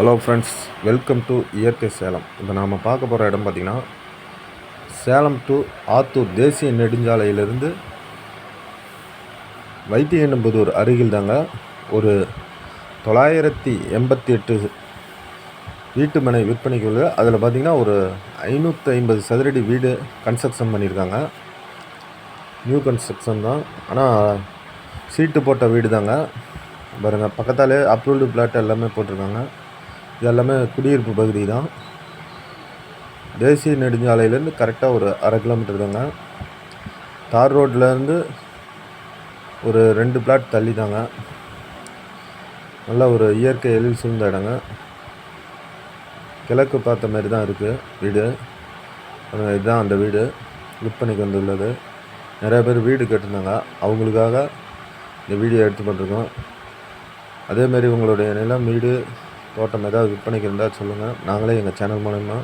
Hello friends welcome to இயற்கை சேலம். இப்போ நாம் பார்க்க போகிற இடம் பார்த்திங்கன்னா சேலம் டு ஆத்தூர் தேசிய நெடுஞ்சாலையிலிருந்து வைத்தியன்புதூர் அருகில் தாங்க ஒரு தொள்ளாயிரத்தி எண்பத்தி எட்டு வீட்டு மனை விற்பனைக்கு உள்ளது. அதில் பார்த்திங்கன்னா ஒரு ஐநூற்றி ஐம்பது சதுரடி வீடு கன்ஸ்ட்ரக்ஷன் பண்ணியிருக்காங்க. நியூ கன்ஸ்ட்ரக்ஷன் தான். ஆனால் சீட்டு போட்ட வீடு தாங்க பாருங்கள் பக்கத்தாலே அப்ரூவ்டு பிளாட் எல்லாமே போட்டிருக்காங்க. இது எல்லாமே குடியிருப்பு பகுதி தான். தேசிய நெடுஞ்சாலையிலேருந்து கரெக்டாக ஒரு அரை கிலோமீட்டர் தாங்க. தார் ரோட்லேருந்து ஒரு ரெண்டு பிளாட் தள்ளி தாங்க. நல்ல ஒரு இயற்கை எழில் சூழ்ந்த இடங்க. கிழக்கு பார்த்த மாதிரி தான் இருக்குது வீடு. இதுதான் அந்த வீடு. விற்பனைக்கு வந்துள்ளது. நிறைய பேர் வீடு கேட்டிருந்தாங்க. அவங்களுக்காக இந்த வீடியோ எடுத்து பண்ணிருக்கோம் அதேமாரி உங்களுடைய நிலம் வீடு தோட்டம் ஏதாவது விற்பனைக்கு இருந்தால் சொல்லுங்கள் நாங்களே எங்கள் சேனல் மூலயமா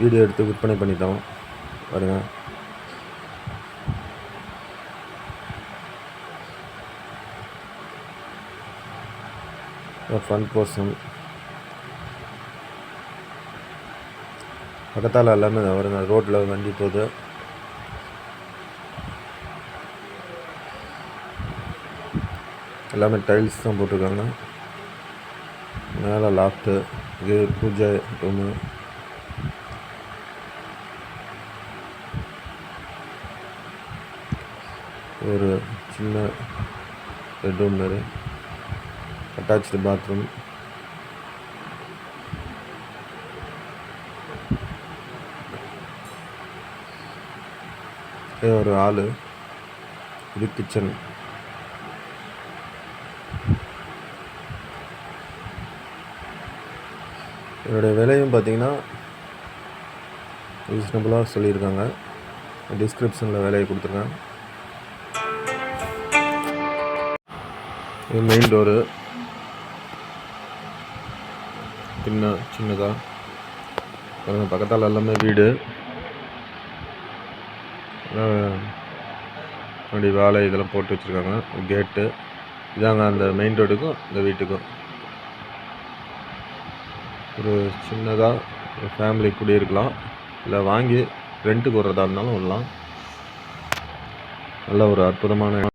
வீடியோ எடுத்து விற்பனை பண்ணித்தோம் வருங்க. ஃப்ரண்ட் போர்ஷன் பக்கத்தால் எல்லாமே வருங்க. ரோட்டில் வண்டி போகுது. எல்லாமே டைல்ஸ் தான் போட்டிருக்காங்க. மேலே லாஃப்ட்டு இது பூஜை ரூமு. ஒரு சின்ன பெட்ரூம் மாதிரி. Attach bathroom. ஒரு ஆள் இது கிச்சன். என்னுடைய விலையும் பார்த்தீங்கன்னா ரீசனபுளாக சொல்லியிருக்காங்க. டிஸ்கிரிப்ஷனில் விலையை கொடுத்துருக்கேன் இது மெயின் டோரு சின்ன சின்னதாக பாருங்கள் பக்கத்தால் எல்லாமே வீடு. அப்படி வாழை இதெல்லாம் போட்டு வச்சுருக்காங்க. கேட்டு இதாங்க அந்த மெயின் ரோடுக்கும் இந்த வீட்டுக்கும். ஒரு சின்னதாக ஒரு ஃபேமிலி குடியிருக்கலாம் இல்லை வாங்கி ரெண்ட்டுக்கு விட்றதா இருந்தாலும் விடலாம் நல்ல ஒரு அற்புதமான